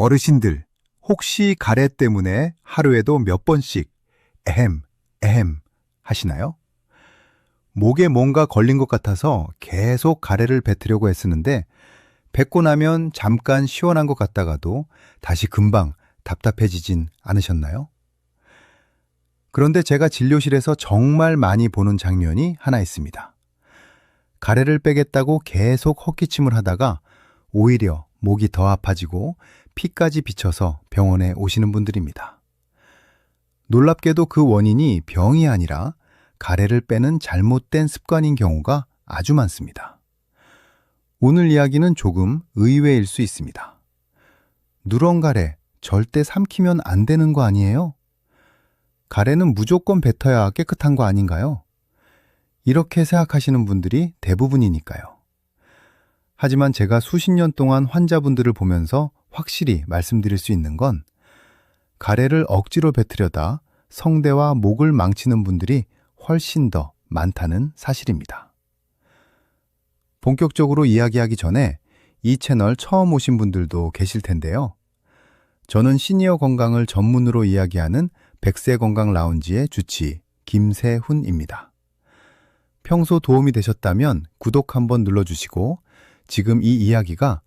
어르신들, 혹시 가래 때문에 하루에도 몇 번씩 에헴, 에헴 하시나요? 목에 뭔가 걸린 것 같아서 계속 가래를 뱉으려고 애쓰는데 뱉고 나면 잠깐 시원한 것 같다가도 다시 금방 답답해지진 않으셨나요? 그런데 제가 진료실에서 정말 많이 보는 장면이 하나 있습니다. 가래를 빼겠다고 계속 헛기침을 하다가 오히려 목이 더 아파지고 피까지 비쳐서 병원에 오시는 분들입니다. 놀랍게도 그 원인이 병이 아니라 가래를 빼는 잘못된 습관인 경우가 아주 많습니다. 오늘 이야기는 조금 의외일 수 있습니다. 누런 가래 절대 삼키면 안 되는 거 아니에요? 가래는 무조건 뱉어야 깨끗한 거 아닌가요? 이렇게 생각하시는 분들이 대부분이니까요. 하지만 제가 수십 년 동안 환자분들을 보면서 확실히 말씀드릴 수 있는 건 가래를 억지로 뱉으려다 성대와 목을 망치는 분들이 훨씬 더 많다는 사실입니다. 본격적으로 이야기하기 전에 이 채널 처음 오신 분들도 계실 텐데요. 저는 시니어 건강을 전문으로 이야기하는 백세 건강 라운지의 주치 김세훈입니다. 평소 도움이 되셨다면 구독 한번 눌러주시고 지금 이 이야기가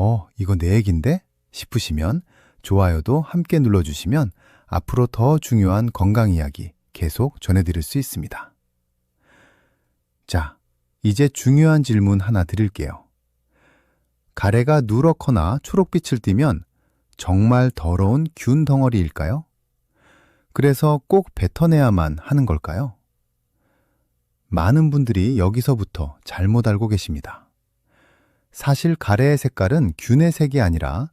어, 이거 내 얘긴데? 싶으시면 좋아요도 함께 눌러주시면 앞으로 더 중요한 건강 이야기 계속 전해드릴 수 있습니다. 자, 이제 중요한 질문 하나 드릴게요. 가래가 누렇거나 초록빛을 띠면 정말 더러운 균 덩어리일까요? 그래서 꼭 뱉어내야만 하는 걸까요? 많은 분들이 여기서부터 잘못 알고 계십니다. 사실 가래의 색깔은 균의 색이 아니라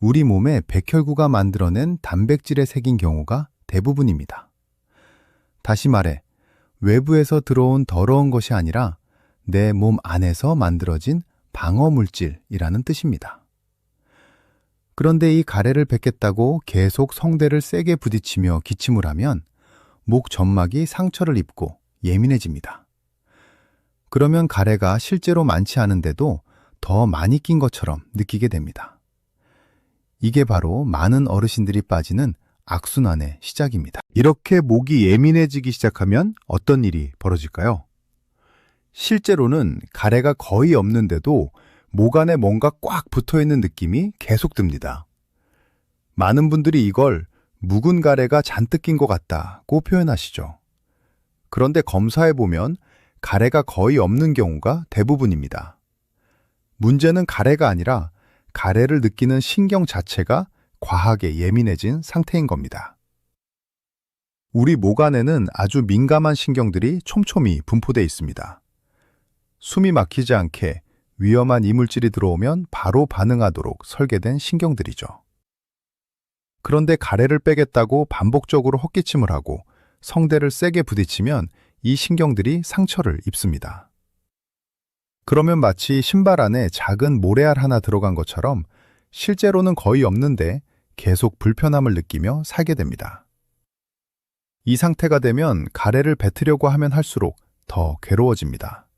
우리 몸의 백혈구가 만들어낸 단백질의 색인 경우가 대부분입니다. 다시 말해, 외부에서 들어온 더러운 것이 아니라 내 몸 안에서 만들어진 방어 물질이라는 뜻입니다. 그런데 이 가래를 뱉겠다고 계속 성대를 세게 부딪히며 기침을 하면 목 점막이 상처를 입고 예민해집니다. 그러면 가래가 실제로 많지 않은데도 더 많이 낀 것처럼 느끼게 됩니다. 이게 바로 많은 어르신들이 빠지는 악순환의 시작입니다. 이렇게 목이 예민해지기 시작하면 어떤 일이 벌어질까요? 실제로는 가래가 거의 없는데도 목 안에 뭔가 꽉 붙어 있는 느낌이 계속 듭니다. 많은 분들이 이걸 묵은 가래가 잔뜩 낀 것 같다고 표현하시죠. 그런데 검사해 보면 가래가 거의 없는 경우가 대부분입니다. 문제는 가래가 아니라 가래를 느끼는 신경 자체가 과하게 예민해진 상태인 겁니다. 우리 목 안에는 아주 민감한 신경들이 촘촘히 분포되어 있습니다. 숨이 막히지 않게 위험한 이물질이 들어오면 바로 반응하도록 설계된 신경들이죠. 그런데 가래를 빼겠다고 반복적으로 헛기침을 하고 성대를 세게 부딪히면 이 신경들이 상처를 입습니다. 그러면 마치 신발 안에 작은 모래알 하나 들어간 것처럼 실제로는 거의 없는데 계속 불편함을 느끼며 살게 됩니다. 이 상태가 되면 가래를 뱉으려고 하면 할수록 더 괴로워집니다.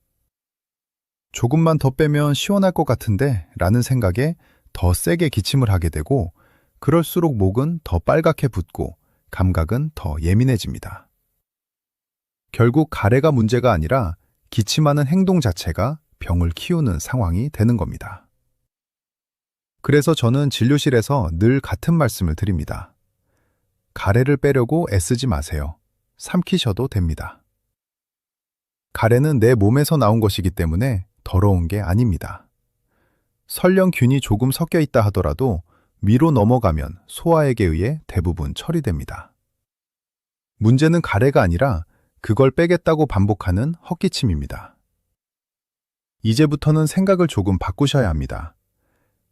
조금만 더 빼면 시원할 것 같은데 라는 생각에 더 세게 기침을 하게 되고 그럴수록 목은 더 빨갛게 붓고 감각은 더 예민해집니다. 결국 가래가 문제가 아니라 기침하는 행동 자체가 병을 키우는 상황이 되는 겁니다. 그래서 저는 진료실에서 늘 같은 말씀을 드립니다. 가래를 빼려고 애쓰지 마세요. 삼키셔도 됩니다. 가래는 내 몸에서 나온 것이기 때문에 더러운 게 아닙니다. 설령 균이 조금 섞여 있다 하더라도 위로 넘어가면 소화액에 의해 대부분 처리됩니다. 문제는 가래가 아니라 그걸 빼겠다고 반복하는 헛기침입니다. 이제부터는 생각을 조금 바꾸셔야 합니다.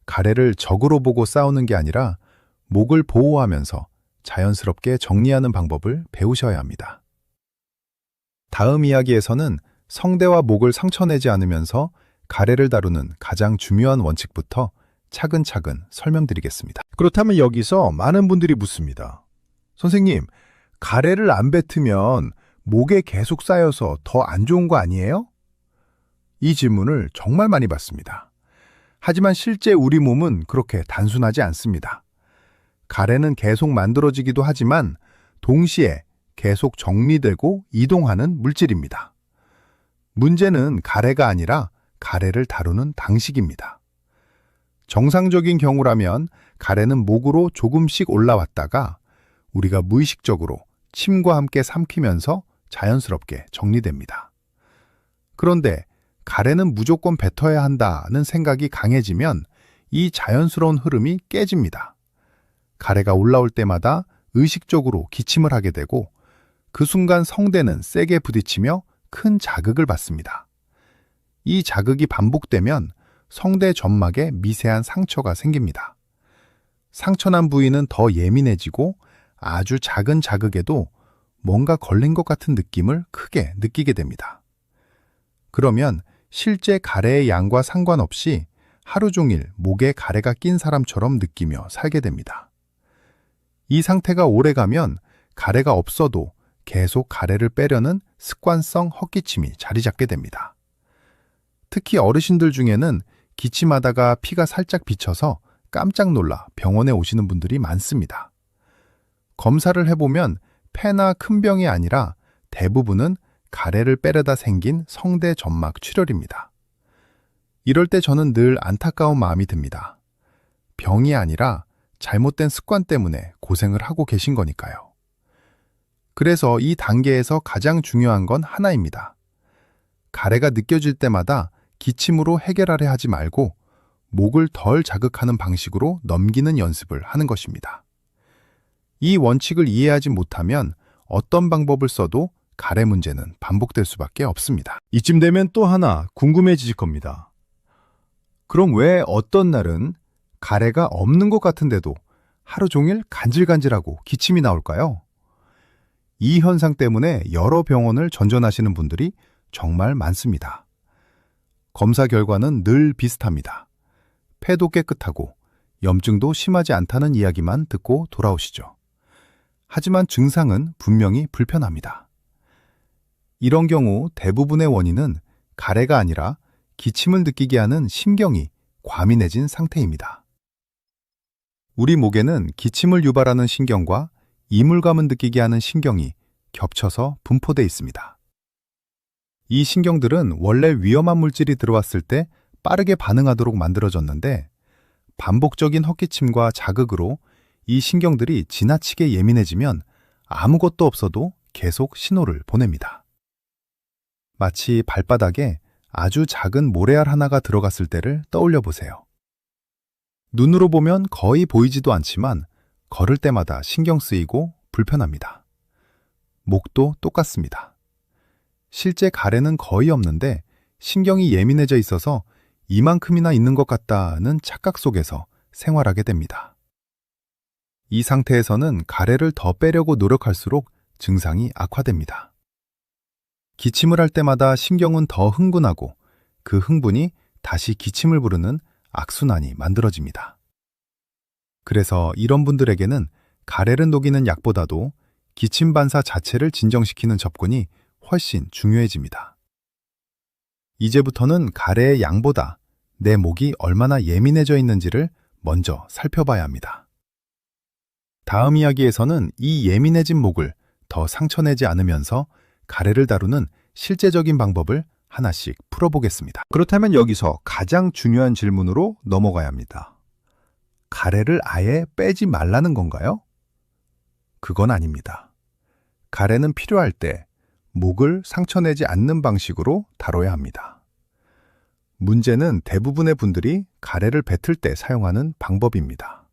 가래를 적으로 보고 싸우는 게 아니라 목을 보호하면서 자연스럽게 정리하는 방법을 배우셔야 합니다. 다음 이야기에서는 성대와 목을 상처내지 않으면서 가래를 다루는 가장 중요한 원칙부터 차근차근 설명드리겠습니다. 그렇다면 여기서 많은 분들이 묻습니다. 선생님, 가래를 안 뱉으면 목에 계속 쌓여서 더 안 좋은 거 아니에요? 이 질문을 정말 많이 받습니다. 하지만 실제 우리 몸은 그렇게 단순하지 않습니다. 가래는 계속 만들어지기도 하지만 동시에 계속 정리되고 이동하는 물질입니다. 문제는 가래가 아니라 가래를 다루는 방식입니다. 정상적인 경우라면 가래는 목으로 조금씩 올라왔다가 우리가 무의식적으로 침과 함께 삼키면서 자연스럽게 정리됩니다. 그런데 가래는 무조건 뱉어야 한다는 생각이 강해지면 이 자연스러운 흐름이 깨집니다. 가래가 올라올 때마다 의식적으로 기침을 하게 되고 그 순간 성대는 세게 부딪히며 큰 자극을 받습니다. 이 자극이 반복되면 성대 점막에 미세한 상처가 생깁니다. 상처난 부위는 더 예민해지고 아주 작은 자극에도 뭔가 걸린 것 같은 느낌을 크게 느끼게 됩니다. 그러면 실제 가래의 양과 상관없이 하루 종일 목에 가래가 낀 사람처럼 느끼며 살게 됩니다. 이 상태가 오래가면 가래가 없어도 계속 가래를 빼려는 습관성 헛기침이 자리 잡게 됩니다. 특히 어르신들 중에는 기침하다가 피가 살짝 비쳐서 깜짝 놀라 병원에 오시는 분들이 많습니다. 검사를 해보면 폐나 큰 병이 아니라 대부분은 가래를 빼려다 생긴 성대 점막 출혈입니다. 이럴 때 저는 늘 안타까운 마음이 듭니다. 병이 아니라 잘못된 습관 때문에 고생을 하고 계신 거니까요. 그래서 이 단계에서 가장 중요한 건 하나입니다. 가래가 느껴질 때마다 기침으로 해결하려 하지 말고 목을 덜 자극하는 방식으로 넘기는 연습을 하는 것입니다. 이 원칙을 이해하지 못하면 어떤 방법을 써도 가래 문제는 반복될 수밖에 없습니다. 이쯤 되면 또 하나 궁금해지실 겁니다. 그럼 왜 어떤 날은 가래가 없는 것 같은데도 하루 종일 간질간질하고 기침이 나올까요? 이 현상 때문에 여러 병원을 전전하시는 분들이 정말 많습니다. 검사 결과는 늘 비슷합니다. 폐도 깨끗하고 염증도 심하지 않다는 이야기만 듣고 돌아오시죠. 하지만 증상은 분명히 불편합니다. 이런 경우 대부분의 원인은 가래가 아니라 기침을 느끼게 하는 신경이 과민해진 상태입니다. 우리 목에는 기침을 유발하는 신경과 이물감을 느끼게 하는 신경이 겹쳐서 분포되어 있습니다. 이 신경들은 원래 위험한 물질이 들어왔을 때 빠르게 반응하도록 만들어졌는데 반복적인 헛기침과 자극으로 이 신경들이 지나치게 예민해지면 아무것도 없어도 계속 신호를 보냅니다. 마치 발바닥에 아주 작은 모래알 하나가 들어갔을 때를 떠올려 보세요. 눈으로 보면 거의 보이지도 않지만 걸을 때마다 신경 쓰이고 불편합니다. 목도 똑같습니다. 실제 가래는 거의 없는데 신경이 예민해져 있어서 이만큼이나 있는 것 같다는 착각 속에서 생활하게 됩니다. 이 상태에서는 가래를 더 빼려고 노력할수록 증상이 악화됩니다. 기침을 할 때마다 신경은 더 흥분하고 그 흥분이 다시 기침을 부르는 악순환이 만들어집니다. 그래서 이런 분들에게는 가래를 녹이는 약보다도 기침 반사 자체를 진정시키는 접근이 훨씬 중요해집니다. 이제부터는 가래의 양보다 내 목이 얼마나 예민해져 있는지를 먼저 살펴봐야 합니다. 다음 이야기에서는 이 예민해진 목을 더 상처내지 않으면서 가래를 다루는 실제적인 방법을 하나씩 풀어보겠습니다. 그렇다면 여기서 가장 중요한 질문으로 넘어가야 합니다. 가래를 아예 빼지 말라는 건가요? 그건 아닙니다. 가래는 필요할 때 목을 상처내지 않는 방식으로 다뤄야 합니다. 문제는 대부분의 분들이 가래를 뱉을 때 사용하는 방법입니다.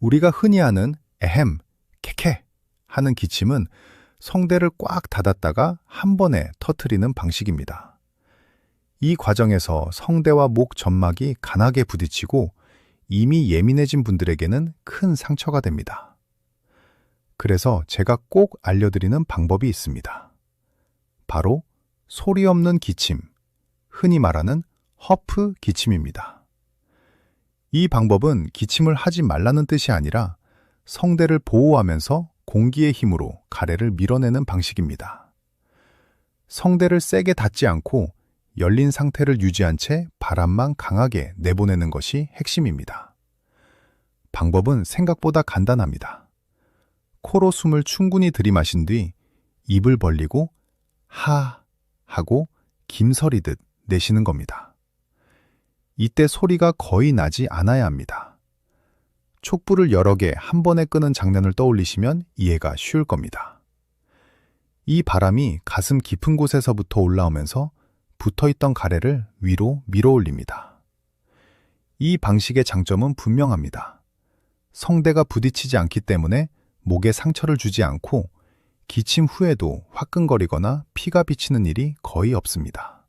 우리가 흔히 하는 에헴, 캐캐 하는 기침은 성대를 꽉 닫았다가 한 번에 터트리는 방식입니다. 이 과정에서 성대와 목 점막이 강하게 부딪히고 이미 예민해진 분들에게는 큰 상처가 됩니다. 그래서 제가 꼭 알려드리는 방법이 있습니다. 바로 소리 없는 기침, 흔히 말하는 허프 기침입니다. 이 방법은 기침을 하지 말라는 뜻이 아니라 성대를 보호하면서 공기의 힘으로 가래를 밀어내는 방식입니다. 성대를 세게 닫지 않고 열린 상태를 유지한 채 바람만 강하게 내보내는 것이 핵심입니다. 방법은 생각보다 간단합니다. 코로 숨을 충분히 들이마신 뒤 입을 벌리고 하 하고 김서리듯 내쉬는 겁니다. 이때 소리가 거의 나지 않아야 합니다. 촛불을 여러 개 한 번에 끄는 장면을 떠올리시면 이해가 쉬울 겁니다. 이 바람이 가슴 깊은 곳에서부터 올라오면서 붙어 있던 가래를 위로 밀어 올립니다. 이 방식의 장점은 분명합니다. 성대가 부딪히지 않기 때문에 목에 상처를 주지 않고 기침 후에도 화끈거리거나 피가 비치는 일이 거의 없습니다.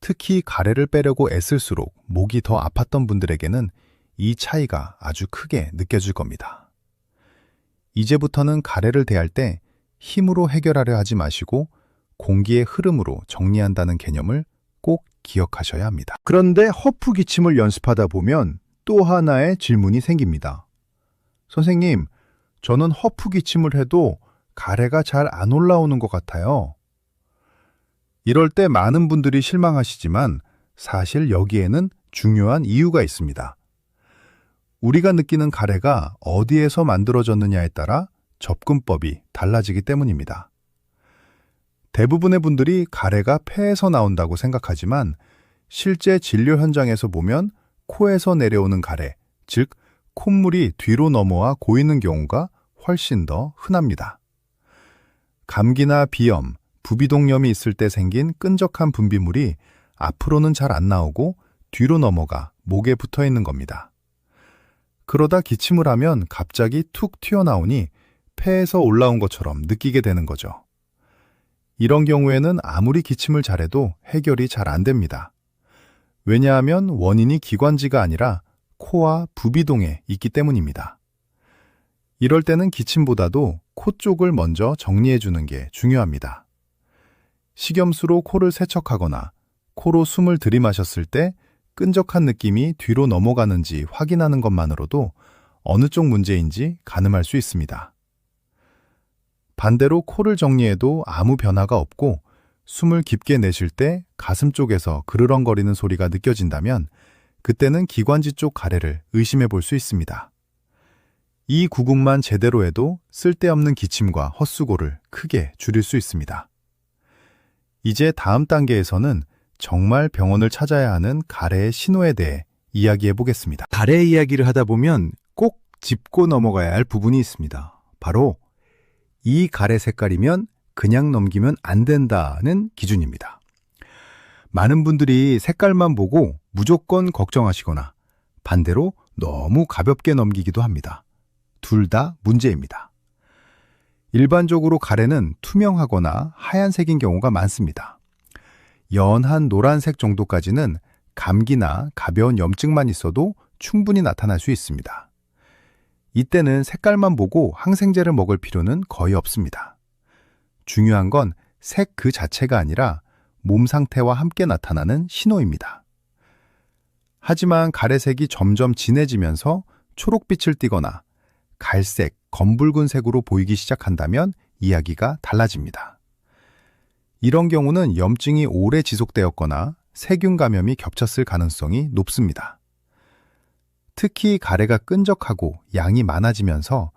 특히 가래를 빼려고 애쓸수록 목이 더 아팠던 분들에게는 이 차이가 아주 크게 느껴질 겁니다. 이제부터는 가래를 대할 때 힘으로 해결하려 하지 마시고 공기의 흐름으로 정리한다는 개념을 꼭 기억하셔야 합니다. 그런데 허프 기침을 연습하다 보면 또 하나의 질문이 생깁니다. 선생님, 저는 허프 기침을 해도 가래가 잘 안 올라오는 것 같아요. 이럴 때 많은 분들이 실망하시지만 사실 여기에는 중요한 이유가 있습니다. 우리가 느끼는 가래가 어디에서 만들어졌느냐에 따라 접근법이 달라지기 때문입니다. 대부분의 분들이 가래가 폐에서 나온다고 생각하지만 실제 진료 현장에서 보면 코에서 내려오는 가래, 즉 콧물이 뒤로 넘어와 고이는 경우가 훨씬 더 흔합니다. 감기나 비염, 부비동염이 있을 때 생긴 끈적한 분비물이 앞으로는 잘 안 나오고 뒤로 넘어가 목에 붙어 있는 겁니다. 그러다 기침을 하면 갑자기 툭 튀어나오니 폐에서 올라온 것처럼 느끼게 되는 거죠. 이런 경우에는 아무리 기침을 잘해도 해결이 잘 안 됩니다. 왜냐하면 원인이 기관지가 아니라 코와 부비동에 있기 때문입니다. 이럴 때는 기침보다도 코 쪽을 먼저 정리해 주는 게 중요합니다. 식염수로 코를 세척하거나 코로 숨을 들이마셨을 때 끈적한 느낌이 뒤로 넘어가는지 확인하는 것만으로도 어느 쪽 문제인지 가늠할 수 있습니다. 반대로 코를 정리해도 아무 변화가 없고 숨을 깊게 내쉴 때 가슴 쪽에서 그르렁거리는 소리가 느껴진다면 그때는 기관지 쪽 가래를 의심해 볼 수 있습니다. 이 구국만 제대로 해도 쓸데없는 기침과 헛수고를 크게 줄일 수 있습니다. 이제 다음 단계에서는 정말 병원을 찾아야 하는 가래의 신호에 대해 이야기해 보겠습니다. 가래 이야기를 하다 보면 꼭 짚고 넘어가야 할 부분이 있습니다. 바로 이 가래 색깔이면 그냥 넘기면 안 된다는 기준입니다. 많은 분들이 색깔만 보고 무조건 걱정하시거나 반대로 너무 가볍게 넘기기도 합니다. 둘 다 문제입니다. 일반적으로 가래는 투명하거나 하얀색인 경우가 많습니다. 연한 노란색 정도까지는 감기나 가벼운 염증만 있어도 충분히 나타날 수 있습니다. 이때는 색깔만 보고 항생제를 먹을 필요는 거의 없습니다. 중요한 건 색 그 자체가 아니라 몸 상태와 함께 나타나는 신호입니다. 하지만 가래색이 점점 진해지면서 초록빛을 띠거나 갈색, 검붉은 색으로 보이기 시작한다면 이야기가 달라집니다. 이런 경우는 염증이 오래 지속되었거나 세균 감염이 겹쳤을 가능성이 높습니다. 특히 가래가 끈적하고 양이 많아지면서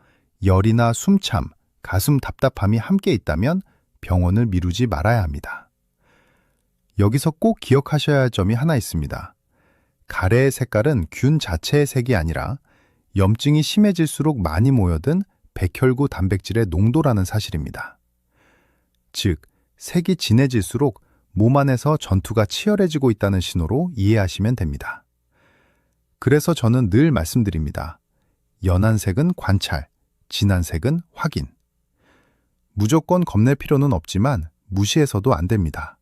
열이나 숨참, 가슴 답답함이 함께 있다면 병원을 미루지 말아야 합니다. 여기서 꼭 기억하셔야 할 점이 하나 있습니다. 가래의 색깔은 균 자체의 색이 아니라 염증이 심해질수록 많이 모여든 백혈구 단백질의 농도라는 사실입니다. 즉, 색이 진해질수록 몸 안에서 전투가 치열해지고 있다는 신호로 이해하시면 됩니다. 그래서 저는 늘 말씀드립니다. 연한 색은 관찰, 진한 색은 확인. 무조건 겁낼 필요는 없지만 무시해서도 안 됩니다.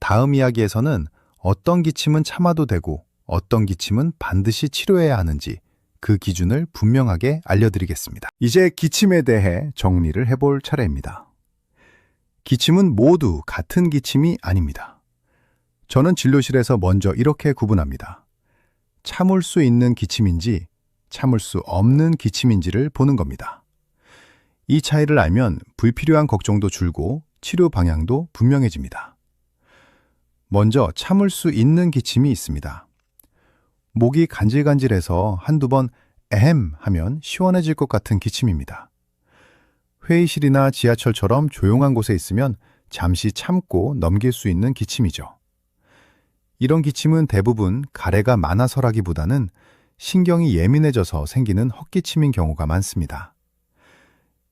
다음 이야기에서는 어떤 기침은 참아도 되고 어떤 기침은 반드시 치료해야 하는지 그 기준을 분명하게 알려드리겠습니다. 이제 기침에 대해 정리를 해볼 차례입니다. 기침은 모두 같은 기침이 아닙니다. 저는 진료실에서 먼저 이렇게 구분합니다. 참을 수 있는 기침인지 참을 수 없는 기침인지를 보는 겁니다. 이 차이를 알면 불필요한 걱정도 줄고 치료 방향도 분명해집니다. 먼저 참을 수 있는 기침이 있습니다. 목이 간질간질해서 한두 번 에헴 하면 시원해질 것 같은 기침입니다. 회의실이나 지하철처럼 조용한 곳에 있으면 잠시 참고 넘길 수 있는 기침이죠. 이런 기침은 대부분 가래가 많아서라기보다는 신경이 예민해져서 생기는 헛기침인 경우가 많습니다.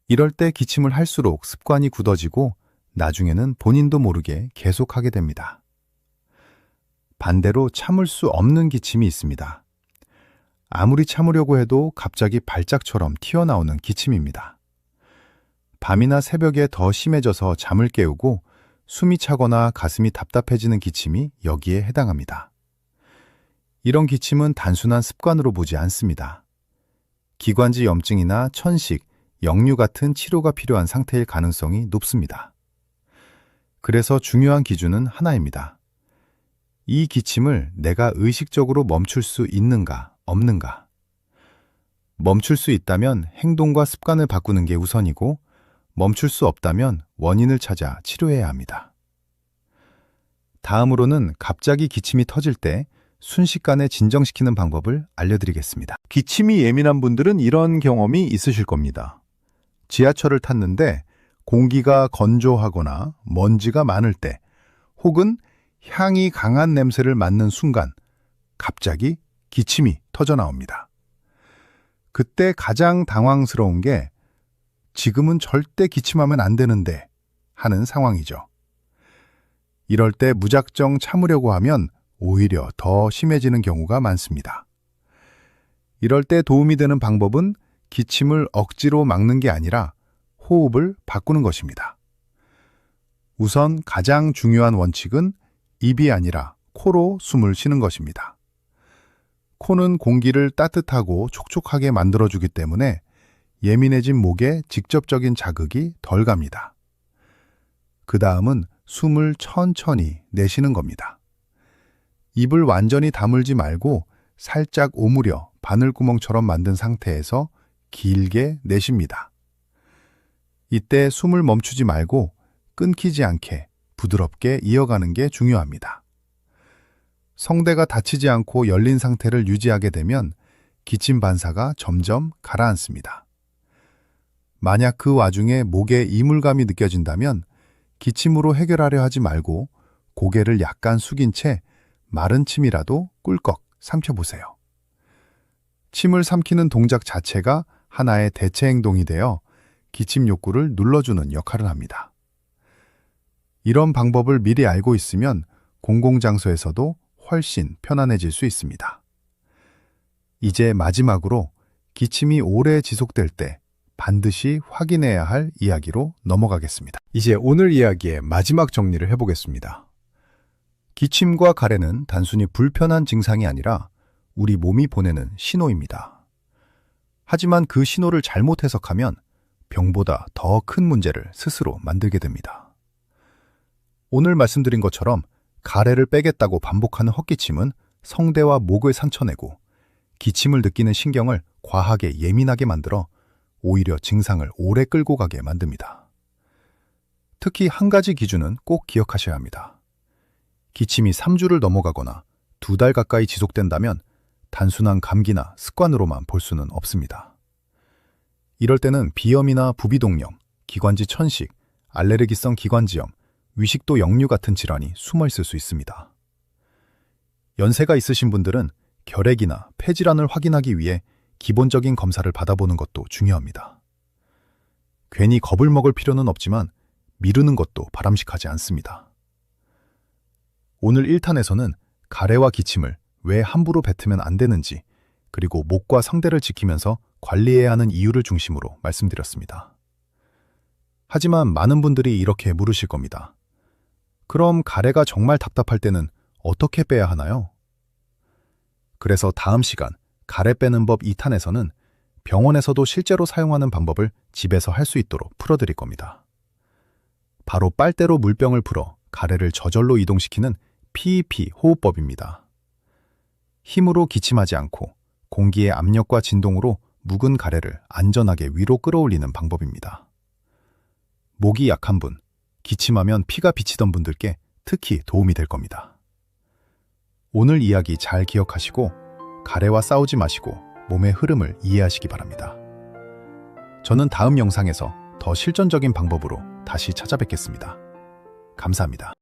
이럴 때 기침을 할수록 습관이 굳어지고 나중에는 본인도 모르게 계속하게 됩니다. 반대로 참을 수 없는 기침이 있습니다. 아무리 참으려고 해도 갑자기 발작처럼 튀어나오는 기침입니다. 밤이나 새벽에 더 심해져서 잠을 깨우고 숨이 차거나 가슴이 답답해지는 기침이 여기에 해당합니다. 이런 기침은 단순한 습관으로 보지 않습니다. 기관지 염증이나 천식, 역류 같은 치료가 필요한 상태일 가능성이 높습니다. 그래서 중요한 기준은 하나입니다. 이 기침을 내가 의식적으로 멈출 수 있는가, 없는가. 멈출 수 있다면 행동과 습관을 바꾸는 게 우선이고, 멈출 수 없다면 원인을 찾아 치료해야 합니다. 다음으로는 갑자기 기침이 터질 때 순식간에 진정시키는 방법을 알려드리겠습니다. 기침이 예민한 분들은 이런 경험이 있으실 겁니다. 지하철을 탔는데 공기가 건조하거나 먼지가 많을 때 혹은 향이 강한 냄새를 맡는 순간 갑자기 기침이 터져 나옵니다. 그때 가장 당황스러운 게 지금은 절대 기침하면 안 되는데 하는 상황이죠. 이럴 때 무작정 참으려고 하면 오히려 더 심해지는 경우가 많습니다. 이럴 때 도움이 되는 방법은 기침을 억지로 막는 게 아니라 호흡을 바꾸는 것입니다. 우선 가장 중요한 원칙은 입이 아니라 코로 숨을 쉬는 것입니다. 코는 공기를 따뜻하고 촉촉하게 만들어주기 때문에 예민해진 목에 직접적인 자극이 덜 갑니다. 그 다음은 숨을 천천히 내쉬는 겁니다. 입을 완전히 다물지 말고 살짝 오므려 바늘구멍처럼 만든 상태에서 길게 내쉽니다. 이때 숨을 멈추지 말고 끊기지 않게 부드럽게 이어가는 게 중요합니다. 성대가 닫히지 않고 열린 상태를 유지하게 되면 기침 반사가 점점 가라앉습니다. 만약 그 와중에 목에 이물감이 느껴진다면 기침으로 해결하려 하지 말고 고개를 약간 숙인 채 마른 침이라도 꿀꺽 삼켜보세요. 침을 삼키는 동작 자체가 하나의 대체 행동이 되어 기침 욕구를 눌러주는 역할을 합니다. 이런 방법을 미리 알고 있으면 공공장소에서도 훨씬 편안해질 수 있습니다. 이제 마지막으로 기침이 오래 지속될 때 반드시 확인해야 할 이야기로 넘어가겠습니다. 이제 오늘 이야기의 마지막 정리를 해보겠습니다. 기침과 가래는 단순히 불편한 증상이 아니라 우리 몸이 보내는 신호입니다. 하지만 그 신호를 잘못 해석하면 병보다 더 큰 문제를 스스로 만들게 됩니다. 오늘 말씀드린 것처럼 가래를 빼겠다고 반복하는 헛기침은 성대와 목을 상처내고 기침을 느끼는 신경을 과하게 예민하게 만들어 오히려 증상을 오래 끌고 가게 만듭니다. 특히 한 가지 기준은 꼭 기억하셔야 합니다. 기침이 3주를 넘어가거나 두 달 가까이 지속된다면 단순한 감기나 습관으로만 볼 수는 없습니다. 이럴 때는 비염이나 부비동염, 기관지 천식, 알레르기성 기관지염, 위식도 역류 같은 질환이 숨어 있을 수 있습니다. 연세가 있으신 분들은 결핵이나 폐질환을 확인하기 위해 기본적인 검사를 받아보는 것도 중요합니다. 괜히 겁을 먹을 필요는 없지만 미루는 것도 바람직하지 않습니다. 오늘 1탄에서는 가래와 기침을 왜 함부로 뱉으면 안 되는지 그리고 목과 성대를 지키면서 관리해야 하는 이유를 중심으로 말씀드렸습니다. 하지만 많은 분들이 이렇게 물으실 겁니다. 그럼 가래가 정말 답답할 때는 어떻게 빼야 하나요? 그래서 다음 시간 가래 빼는 법 2탄에서는 병원에서도 실제로 사용하는 방법을 집에서 할 수 있도록 풀어드릴 겁니다. 바로 빨대로 물병을 풀어 가래를 저절로 이동시키는 PEP 호흡법입니다. 힘으로 기침하지 않고 공기의 압력과 진동으로 묵은 가래를 안전하게 위로 끌어올리는 방법입니다. 목이 약한 분, 기침하면 피가 비치던 분들께 특히 도움이 될 겁니다. 오늘 이야기 잘 기억하시고 가래와 싸우지 마시고 몸의 흐름을 이해하시기 바랍니다. 저는 다음 영상에서 더 실전적인 방법으로 다시 찾아뵙겠습니다. 감사합니다.